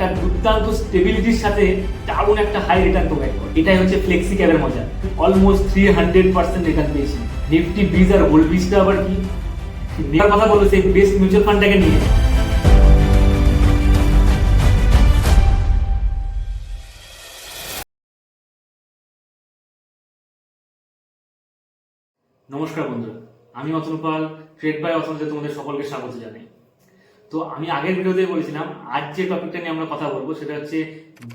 একটা দুর্দান্ত স্টেবিলিটির সাথে দারুণ একটা হাই রিটার্ন প্রোভাইড করে। এটাই হচ্ছে ফ্লেক্সি ক্যাবের মজা। Almost three hundred percent return পেয়েছি। নিফটি বিজ আর গোল্ড বিজটা আবার কি? নেওয়ার কথা বলব সেই বেস্ট মিউচুয়াল ফান্ডটাকে নিয়ে। নমস্কার বন্ধুরা। আমি অতন পাল ট্রেড বাই অতনতে তোমাদের সকলকে স্বাগত জানাই। তো আমি আগের ভিডিওতে বলেছিলাম, আজ যে টপিকটা নিয়ে আমরা কথা বলব সেটা হচ্ছে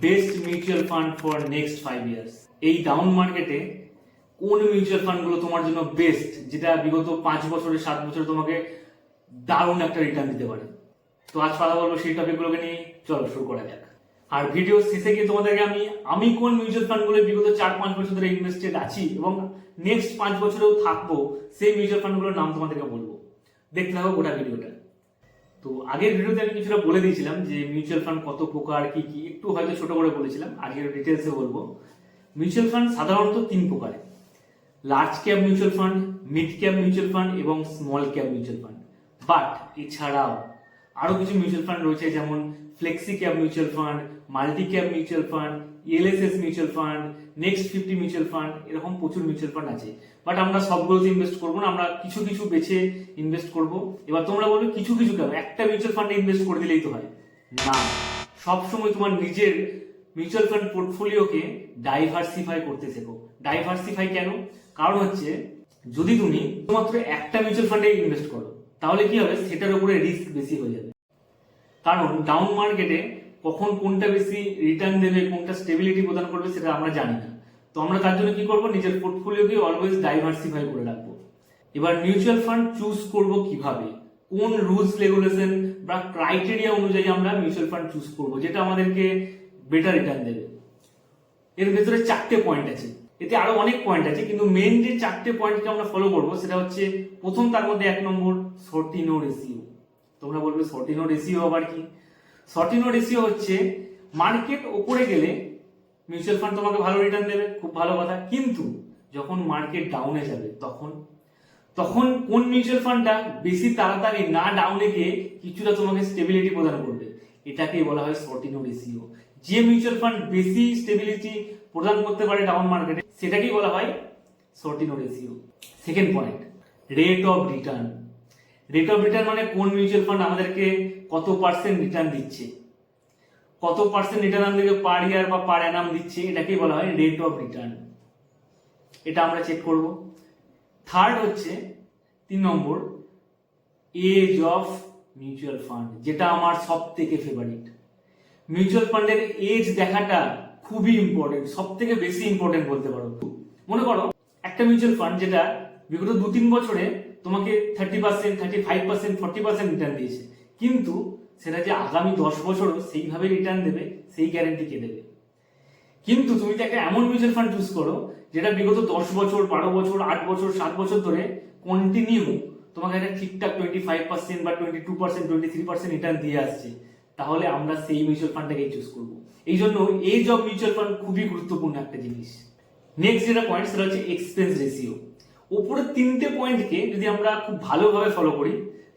best mutual fund for next five years এই ডাউন মার্কেটে কোন মিউচুয়াল ফান্ডগুলো তোমার জন্য বেস্ট যেটা বিগত পাঁচ বছরে, সাত বছরে তোমাকে দারুণ একটা রিটার্ন দিতে পারে? তো আজ কথা বলব সেই টপিকগুলোকে নিয়ে, চলো শুরু করা যাক। আর ভিডিও শেষে গিয়ে তোমাদেরকে আমি আমি কোন মিউচুয়াল ফান্ডগুলো বিগত চার পাঁচ বছর ধরে ইনভেস্টেড আছি এবং নেক্সট পাঁচ বছরেও থাকব, সেই মিউচুয়াল ফান্ডগুলোর নাম তোমাদেরকে বলব। দেখতে থাকো গোটা ভিডিওটা তো আগের ভিডিওতে আমি কিছুটা বলে দিয়েছিলাম যে মিউচুয়াল ফান্ড কত প্রকার, কি কি, একটু হয়তো ছোট করে বলেছিলাম আজকের ডিটেলসে বলব। মিউচুয়াল ফান্ড সাধারণত তিন প্রকারের large cap mutual fund mid cap mutual fund এবং small cap mutual fund but এছাড়াও আরও কিছু মিউচুয়াল ফান্ড রয়েছে, যেমন flexi cap mutual fund multi cap mutual fund LSS mutual fund next fifty mutual fund এরকম প্রচুর মিউচুয়াল ফান্ড আছে। But আমরা সবগুলোতে ইনভেস্ট করব না, আমরা কিছু কিছু বেছে ইনভেস্ট করব। এবার তোমরা বলবে, কিছু কিছু কেন? একটা মিউচুয়াল ফান্ডে ইনভেস্ট করে দিলেই তো হয়। না, সবসময় তোমার নিজের মিউচুয়াল ফান্ড পোর্টফোলিওকে ডাইভার্সিফাই করতে শেখো ডাইভার্সিফাই কেন? কারণ হচ্ছে, যদি তুমি শুধুমাত্র একটা মিউচুয়াল ফান্ডে ইনভেস্ট করো, তাহলে কি হবে? সেটার উপরে রিস্ক বেশি হয়ে যাবে। কারণ ডাউন মার্কেটে কখন কোনটা বেশি রিটার্ন দেবে, কোনটা স্টেবিলিটি প্রদান করবে, সেটা আমরা জানি না। তো আমরা তার জন্য কি করব? নিজের পোর্টফোলিওকে অলওয়েজ ডাইভার্সিফাই করে রাখব। এবার মিউচুয়াল ফান্ড চুজ করব কীভাবে? কোন রুলস রেগুলেশন বা ক্রাইটেরিয়া অনুযায়ী আমরা মিউচুয়াল ফান্ড চুজ করব? যেটা আমাদেরকে বেটার রিটার্ন দেবে। এর ভেতরে চারটে পয়েন্ট আছে। এতে আরও অনেক পয়েন্ট আছে, কিন্তু মেন যে চারটে পয়েন্টকে আমরা ফলো করব, সেটা হচ্ছে প্রথম তার মধ্যে এক নম্বর সর্টিনো রেশিও তোমরা বলবে সর্টিনো রেশিও আবার কি? সর্টিনো রেশিও হচ্ছে মার্কেট ওপরে গেলে মিউচুয়াল ফান্ড তোমাকে ভালো রিটার্ন দেবে, খুব ভালো কথা। কিন্তু যখন মার্কেট ডাউনে যাবে, তখন তখন কোন মিউচুয়াল ফান্ডটা বেশি তাড়াতাড়ি না ডাউনে গিয়ে কিছুটা তোমাকে স্টেবিলিটি প্রদান করবে? এটাকেই বলা হয় সর্টিনো রেশিও যে মিউচুয়াল ফান্ড বেশি স্টেবিলিটি প্রদান করতে পারে ডাউন মার্কেটে সেটাকেই বলা হয় Sortino ratio second point rate of return rate of return মানে কোন মিউচুয়াল ফান্ড আমাদেরকে কত পার্সেন্ট রিটার্ন দিচ্ছে? কত পার্সেন্ট রিটার্ন আমাদেরকে পার ইয়ার বা পার অ্যানাম দিচ্ছে, এটাকেই বলা হয় রেট অফ রিটার্ন এটা আমরা চেক করব। থার্ড হচ্ছে তিন নম্বর এজ অফ মিউচুয়াল ফান্ড যেটা আমার সব থেকে ফেভারিট মিউচুয়াল ফান্ডের এজ দেখাটা খুবই ইম্পর্টেন্ট সব থেকে বেশি ইম্পর্টেন্ট বলতে পারো। মনে করো, একটা মিউচুয়াল ফান্ড যেটা বিগত দু তিন বছরে তোমাকে thirty percent thirty five percent forty percent return দিয়েছে। কিন্তু সেটা যে আগামী দশ বছরও সেইভাবে রিটার্ন দেবে, সেই গ্যারেন্টি কে দেবে। কিন্তু তুমি যদি একটা এমন মিউচুয়াল ফান্ড চুজ করো, যেটা বিগত দশ বছর, বারো বছর, আট বছর, সাত বছর ধরে কন্টিনিউ তোমাকে একটা ঠিকঠাক টোয়েন্টি ফাইভ পার্সেন্ট বা twenty two percent twenty three percent return দিয়ে আসছে। তাহলে আমরা সেই মিউচুয়াল ফান্ডটাকেই চুজ করব। এই জন্য এজ অফ মিউচুয়াল ফান্ড খুবই গুরুত্বপূর্ণ একটা জিনিস। নেক্সট যেটা পয়েন্ট সেটা হচ্ছে এক্সপেন্স রেশিও উপরের তিনটে পয়েন্টকে যদি আমরা খুব ভালোভাবে ফলো করি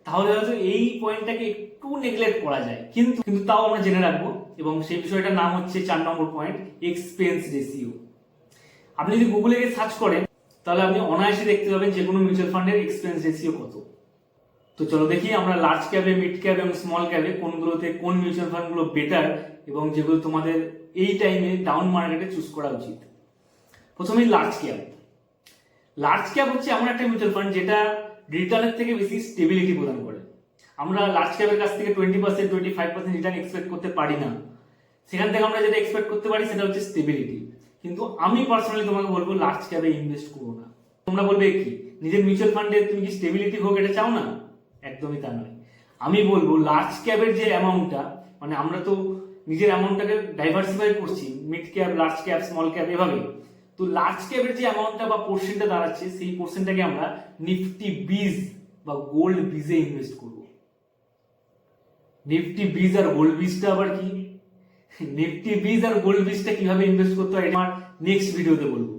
তাহলে হয়তো এই পয়েন্টটাকে একটু নেগলেক্ট করা যায়। কিন্তু কিন্তু তাও আমরা জেনে রাখব, এবং সেই বিষয়টার নাম হচ্ছে চার নম্বর পয়েন্ট এক্সপেন্স রেশিও আপনি যদি গুগলে গিয়ে সার্চ করেন, তাহলে আপনি অনায়াসে দেখতে পাবেন যে কোনো মিউচুয়াল ফান্ডের এক্সপেন্স রেশিও কত। তো চলো দেখি আমরা লার্জ ক্যাবে মিড ক্যাব এবং স্মল ক্যাবে কোনগুলোতে কোন মিউচুয়াল ফান্ডগুলো বেটার এবং যেগুলো তোমাদের এই টাইমে ডাউন মার্কেটে চুজ করা উচিত। প্রথমেই লার্জ ক্যাব লার্জ ক্যাপ হচ্ছে এমন একটা মিউচুয়াল ফান্ড যেটা রিটার্নের থেকে বেশি স্টেবিলিটি প্রদান করে। আমরা লার্জ ক্যাপের কাছ থেকে twenty percent twenty five percent return expect করতে পারি না। সেখান থেকে আমরা যেটা এক্সপেক্ট করতে পারি সেটা হচ্ছে স্টেবিলিটি কিন্তু আমি পার্সোনালি তোমাকে বলব লার্জ ক্যাপে ইনভেস্ট করো না। তোমরা বলবে কি? নিজের মিউচুয়াল ফান্ডে তুমি কি স্টেবিলিটি হোক এটা চাও না? একদমই তা নয়। আমি বলব লার্জ ক্যাপের যে অ্যামাউন্টটা মানে আমরা তো নিজের অ্যামাউন্টটাকে ডাইভার্সিফাই করছি mid cap large cap small cap এভাবে। তো লার্জ ক্যাপের যে অ্যামাউন্টটা বা পোর্শনটা দাঁড়াচ্ছে, সেই পোর্শনটাকে আমরা নিফটি বিজ বা গোল্ড বিজে ইনভেস্ট করব। নিফটি বিজ আর গোল্ড বিজটা আবার কি? নিফটি বিজ আর গোল্ড বিজটা কীভাবে ইনভেস্ট করতে হয় এটা আমার নেক্সট ভিডিওতে বলব।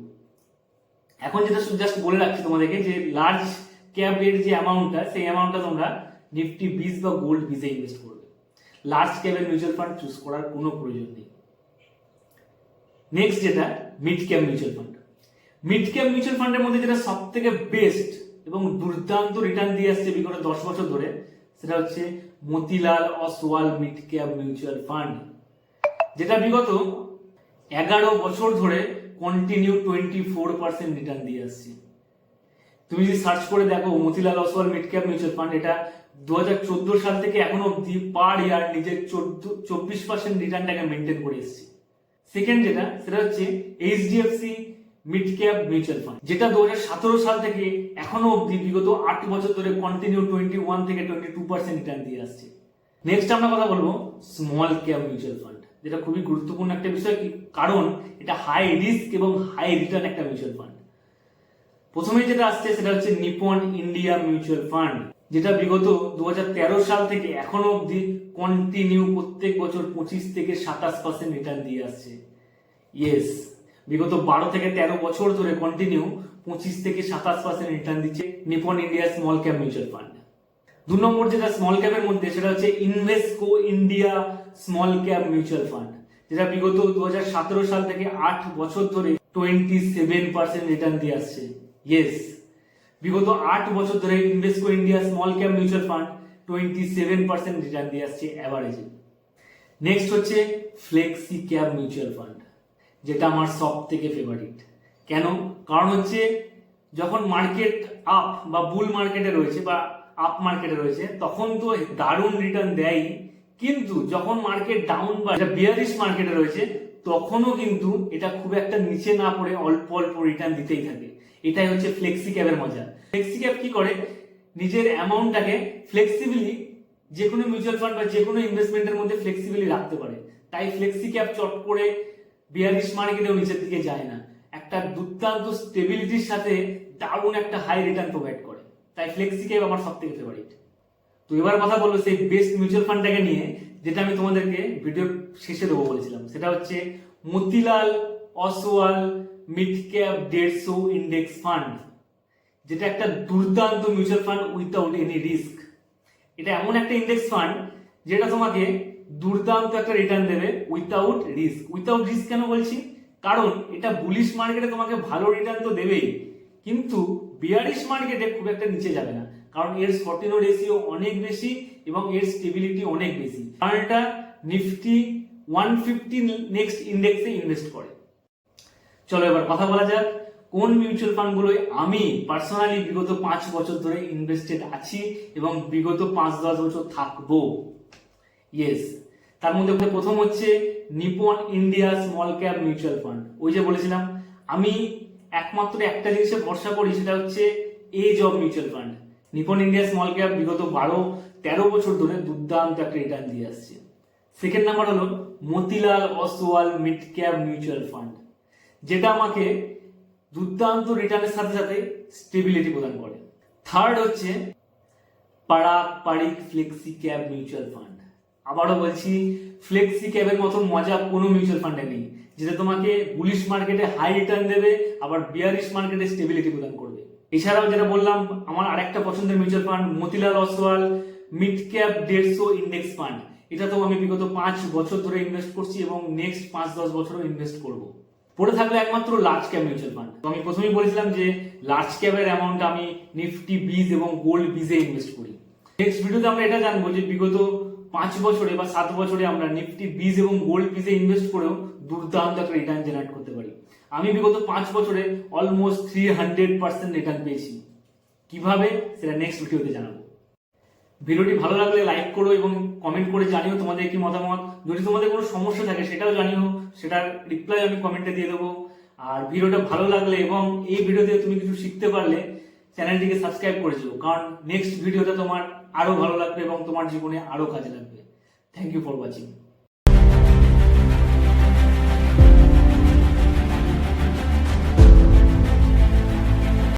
এখন যেটা জাস্ট বলে রাখছি তোমাদেরকে যে লার্জ ক্যাপের যে অ্যামাউন্টটা সেই অ্যামাউন্টটা তোমরা নিফটি বিজ বা গোল্ড বিজে ইনভেস্ট করবে। লার্জ ক্যাপের মিউচুয়াল ফান্ড চুজ করার কোনো প্রয়োজন নেই। নেক্সট যেটা mid cap mutual fund. Mid cap mutual ফান্ডের মধ্যে যেটা সব থেকে বেস্ট এবং দুর্দান্ত রিটার্ন দিয়ে আসছে বিগত দশ বছর ধরে, সেটা হচ্ছে Motilal Oswal mid cap mutual fund, যেটা বিগত এগারো বছর ধরে continue twenty four percent return দিয়ে আসছে। তুমি যদি সার্চ করে দেখো Motilal Oswal mid cap mutual fund, এটা দু হাজার চোদ্দ সাল থেকে এখনও অব্দি পার ইয়ার নিজের চোদ্দ, চব্বিশ পার্সেন্ট রিটার্নটাকে মেনটেন করে এসেছে। সেকেন্ড যেটা, সেটা হচ্ছে HDFC mid cap mutual fund যেটা দু হাজার সতেরো সাল থেকে এখনও অব্দি বিগত আট বছর ধরে কন্টিনিউ টোয়েন্টি ওয়ান থেকে টোয়েন্টি টু পার্সেন্ট রিটার্ন দিয়ে আসছে। নেক্সট আমরা কথা বলব স্মল ক্যাপ মিউচুয়াল ফান্ড যেটা খুবই গুরুত্বপূর্ণ একটা বিষয় কারণ এটা হাই রিস্ক এবং হাই রিটার্ন একটা মিউচুয়াল ফান্ড প্রথমে যেটা আসছে সেটা হচ্ছে নিপন ইন্ডিয়া মিউচুয়াল ফান্ড যেটা বিগত দু হাজার তেরো সাল থেকে এখনও অবধি কন্টিনিউ প্রত্যেক বছর পঁচিশ থেকে সাতাশ পার্সেন্ট রিটার্ন দিয়ে আসছে। ইয়েস বিগত বারো থেকে তেরো বছর ধরে কন্টিনিউ পঁচিশ থেকে সাতাশ পার্সেন্ট রিটার্ন দিচ্ছে Nippon India small cap mutual fund দু নম্বর যেটা স্মল ক্যাপের মধ্যে, সেটা হচ্ছে Invesco India small cap mutual fund যেটা বিগত দু হাজার সতেরো সাল থেকে আট বছর ধরে টোয়েন্টি সেভেন পার্সেন্ট রিটার্ন দিয়ে আসছে। ইয়েস বিগত আট বছর ধরে Invesco India small cap mutual fund twenty seven percent return দিয়ে আসছে অ্যাভারেজে নেক্সট হচ্ছে ফ্লেক্সি ক্যাপ মিউচুয়াল ফান্ড যেটা আমার সব থেকে ফেভারিট কেন? কারণ হচ্ছে যখন মার্কেট আপ বা বুল মার্কেটে রয়েছে বা আপ মার্কেটে রয়েছে, তখন তো দারুণ রিটার্ন দেয় কিন্তু যখন মার্কেট ডাউন বা বিয়ারিশ মার্কেটে রয়েছে, তখনও কিন্তু এটা খুব একটা নিচে না পড়ে অল্প অল্প রিটার্ন দিতেই থাকে। এটাই হচ্ছে ফ্লেক্সি ক্যাবের মজা। ফ্লেক্সি ক্যাব কি করে? নিজের অ্যামাউন্টটাকে ফ্লেক্সিবিলি যে কোনো মিউচুয়াল ফান্ড বা যে কোনো ইনভেস্টমেন্টের মধ্যে ফ্লেক্সিবিলি রাখতে পারে। তাই ফ্লেক্সি ক্যাব চট করে বিয়ারিশ মার্কেটেও নিচের দিকে যায় না। একটা দুর্দান্ত স্টেবিলিটির সাথে দারুণ একটা হাই রিটার্ন প্রোভাইড করে। তাই ফ্লেক্সি ক্যাব আমার সব থেকে ফেভারিট তো এবার কথা বলব সেই বেস্ট মিউচুয়াল ফান্ডটাকে নিয়ে, যেটা আমি তোমাদেরকে ভিডিও শেষে দেবো বলেছিলাম। সেটা হচ্ছে মতিলাল, অসওয়াল মিড ক্যাপ দেড়শো ইন্ডেক্স ফান্ড যেটা একটা দুর্দান্ত mutual fund without any risk এটা এমন একটা ইন্ডেক্স ফান্ড যেটা তোমাকে দুর্দান্ত একটা রিটার্ন দেবে উইথাউট রিস্ক উইথাউট রিস্ক কেন বলছি? কারণ এটা বুলিশ মার্কেটে তোমাকে ভালো রিটার্ন তো দেবেই, কিন্তু বিয়ারিশ মার্কেটে খুব একটা নিচে যাবে না, কারণ এর স্পটিনো রেশিও অনেক বেশি এবং এর স্টেবিলিটি অনেক বেশি। কারণ এটা নিফটি ওয়ান ফিফটি নেক্সট ইন্ডেক্সে ইনভেস্ট করে। চলো এবার কথা বলা যাক। কোন মিউচুয়াল ফান্ডগুলোয় আমি পার্সোনালি বিগত পাঁচ বছর ধরে ইনভেস্টেড আছি এবং বিগত পাঁচ দশ বছর থাকব? ইয়েস তার মধ্যে প্রথম হচ্ছে Nippon India small cap mutual fund ওই যে বলেছিলাম, আমি একমাত্র একটা জিনিসে ভরসা করি, সেটা হচ্ছে edge of mutual fund Nippon India small cap বিগত বারো, তেরো বছর ধরে দুর্দান্ত একটা রিটার্ন দিয়ে আসছে। সেকেন্ড নাম্বার হলো Motilal Oswal mid cap mutual fund যেটা আমাকে দুর্দান্ত রিটার্নের সাথে সাথে স্টেবিলিটি প্রদান করে। থার্ড হচ্ছে Parag Parikh flexi cap mutual fund আবারও বলছি ফ্লেক্সি ক্যাবের মতো মজা কোনো মিউচুয়াল ফান্ডে নেই, যেটা তোমাকে বুলিশ মার্কেটে হাই রিটার্ন দেবে, আবার বিয়ারিশ মার্কেটে স্টেবিলিটি প্রদান করবে। এছাড়াও যেটা বললাম, আমার আরেকটা পছন্দের mutual fund Motilal Oswal mid cap দেড়শো ইন্ডেক্স ফান্ড এটা তো আমি বিগত পাঁচ বছর ধরে ইনভেস্ট করছি এবং নেক্সট পাঁচ দশ বছরও ইনভেস্ট করব। পড়ে থাকবে একমাত্র লার্জ ক্যাপ মিউচুয়াল ফান্ড তো আমি প্রথমেই বলেছিলাম যে লার্জ ক্যাপের অ্যামাউন্ট আমি নিফটি বিজ এবং গোল্ড বিজে ইনভেস্ট করি। নেক্সট ভিডিওতে আমরা এটা জানব যে বিগত পাঁচ বছরে বা সাত বছরে আমরা নিফটি বিজ এবং গোল্ড বিজে ইনভেস্ট করেও দুর্দান্ত একটা রিটার্ন জেনারেট করতে পারি। আমি বিগত পাঁচ বছরে almost three hundred percent return পেয়েছি। কীভাবে? সেটা নেক্সট ভিডিওতে জানাব। ভিডিওটি ভালো লাগলে লাইক করো এবং কমেন্ট করে জানিও তোমাদের কি মতামত। যদি তোমাদের কোনো সমস্যা থাকে সেটাও জানিও, সেটার রিপ্লাই আমি কমেন্টে দিয়ে দেবো। আর ভিডিওটা ভালো লাগলে এবং এই ভিডিওতে তুমি কিছু শিখতে পারলে চ্যানেলটিকে সাবস্ক্রাইব করে দেবো কারণ নেক্সট ভিডিওটা তোমার আরও ভালো লাগবে এবং তোমার জীবনে আরও কাজে লাগবে। Thank you for watching